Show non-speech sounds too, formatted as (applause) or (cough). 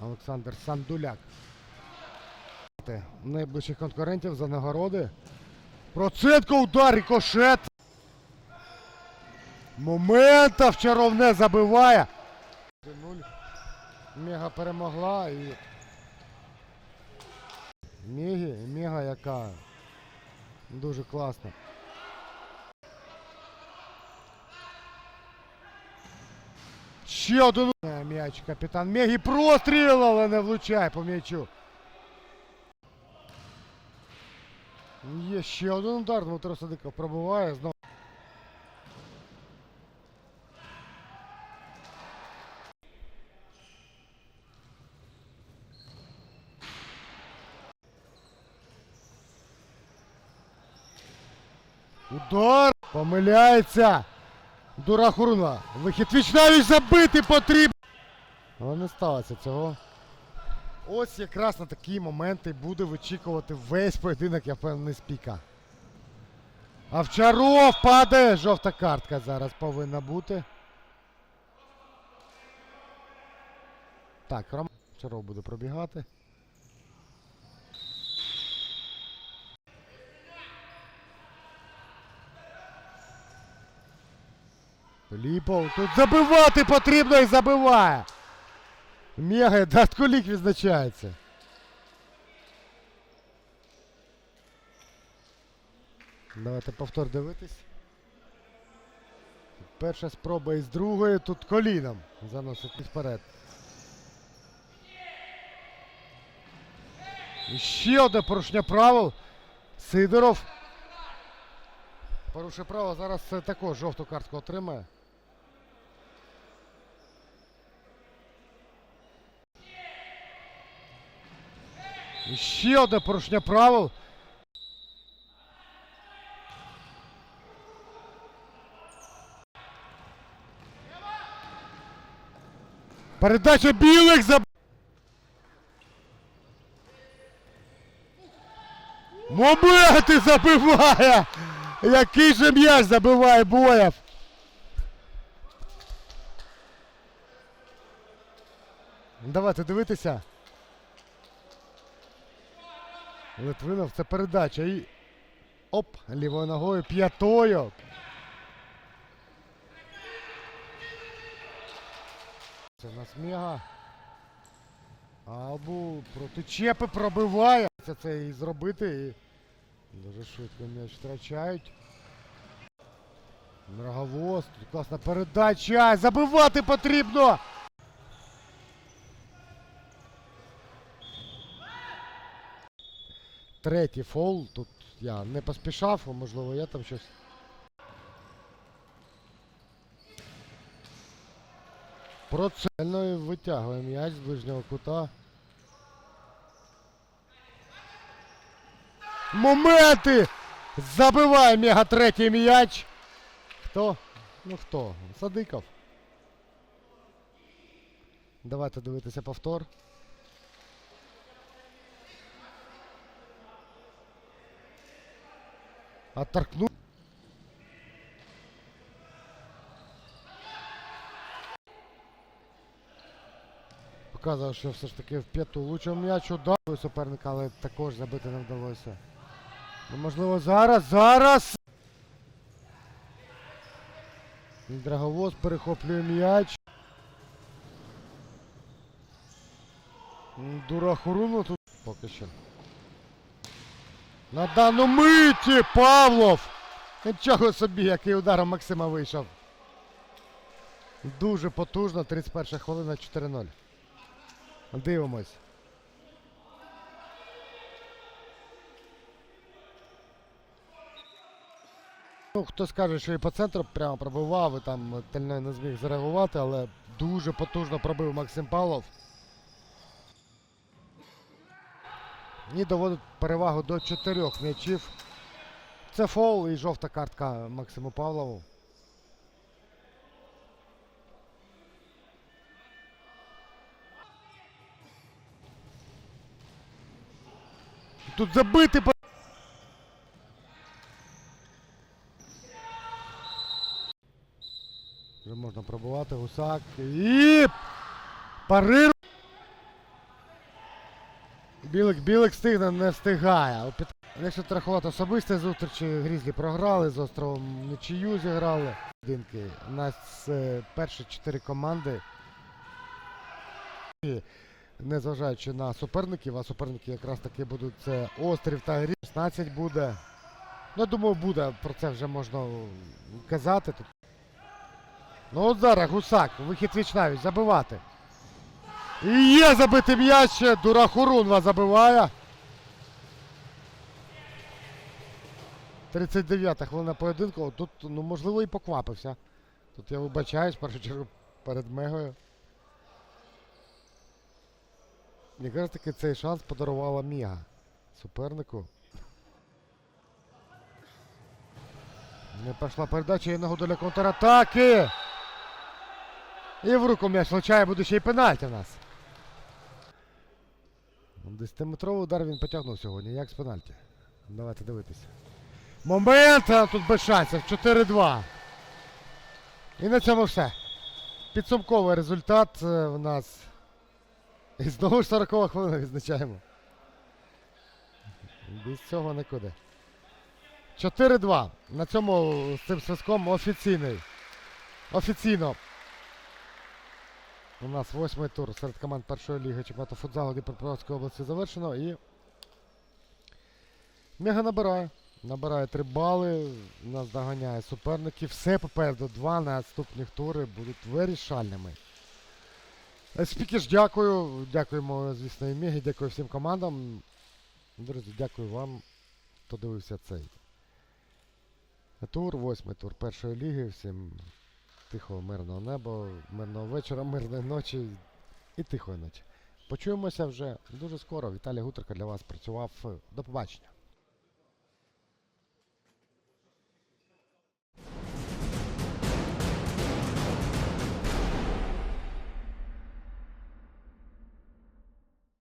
Олександр Сандуляк. Найближчих конкурентів за нагороди. Процентка удар, рикошет. Моментов чаровне забиває. 1-0. Мега перемогла і. Мегі, Мега яка. Дуже класна. Ще один Е, м'яч капітан Мегі простріл, але не влучає по м'ячу. Є ще один удар, Дмитро Садиков пробиває знову. Удар! Помиляється! Дурахурна! Вихід вічнавіч забити потрібно! Але не сталося цього. Ось якраз на такі моменти буде вичікувати весь поєдинок, я впевнений, з піка. Овчаров падає! Жовта картка зараз повинна бути. Так, Ром... Овчаров буде пробігати. Ліпов, тут забивати потрібно і забиває. Мега (laughs) Дастколік відзначається. Давайте повтор дивитись. Перша спроба із другої. Тут коліном заносить вперед. І ще одне порушення правил. Сидоров. Порушує право. Зараз це також жовту картку отримає. Ще одне порушення правил. Передача білих за. Моменти забиває! Який же м'яч забиває Боєв! Давайте дивитися. Литвинов це передача і. Оп! Лівою ногою п'ятою. Це у нас мега. Албу проти Чепи пробиває. Це це і зробити. І дуже швидко м'яч втрачають. Мраговоз. Тут класна передача. Забивати потрібно! Третій фол. Тут я не поспішав, можливо я там щось. Процельно витягує м'яч з ближнього кута. Моменти! Забиває мега третій м'яч. Хто? Ну хто? Садиков. Давайте дивитися повтор. Оттолкнув. Показував, що все ж таки в п'яту влучив м'яч удар суперника, але також забити не вдалося. Ну, можливо, зараз, зараз! Драговоз перехоплює м'яч. М, Дурахуруну тут поки що. На дану миті Павлов! Нічого собі, який удар Максима вийшов. Дуже потужно, 31 хвилина 4-0. Дивимось. Ну, хто скаже, що і по центру прямо пробивав, і там Тельной не зміг зареагувати, але дуже потужно пробив Максим Павлов. І доводить перевагу до чотирьох м'ячів. Це фол і жовта картка Максиму Павлову. Тут забити Вже можна пробувати гусак. І парир. Білик, білик стигне, не встигає. Якщо рахувати особисті зустрічі, Грізлі програли з островом нічию зіграли. У нас е, перші чотири команди. Незважаючи на суперників, а суперники якраз таки будуть це острів та Грізлі. 16 буде. Ну, я думаю, буде, про це вже можна казати. Ну от зараз гусак, вихід віч навіть, забивати. І є забитий м'яч, Дурахурунва забиває. 39-та хвилина поєдинку. Тут, ну, можливо, і поквапився. Тут я вибачаюсь, в першу чергу перед Мегою. Якраз таки цей шанс подарувала Міга супернику. Не пішла передача і нагода для контратаки. І в руку м'яч влучає, буде ще й пенальті в нас. 10-метровий удар він потягнув сьогодні, як з пенальті. Давайте дивитися. Момент! Тут без шансів. 4-2. І на цьому все. Підсумковий результат е, в нас. І знову ж 40 хвилина відзначаємо. Без цього нікуди. 4-2. На цьому з цим свиском офіційний. Офіційно. У нас восьмий тур серед команд першої ліги чемпіонату футзалу Дніпропетровської області завершено і. Мега набирає. Набирає 3 бали. Нас доганяє суперників. Все попереду. Два наступних тури будуть вирішальними. Е, Спікер, дякую. Дякуємо, звісно, і Мегі, дякую всім командам. Друзі, дякую вам, хто дивився цей тур, восьмий тур першої ліги. Всім тихого, мирного неба, мирного вечора, мирної ночі і тихої ночі. Почуємося вже дуже скоро. Віталій Гутерка для вас працював. До побачення.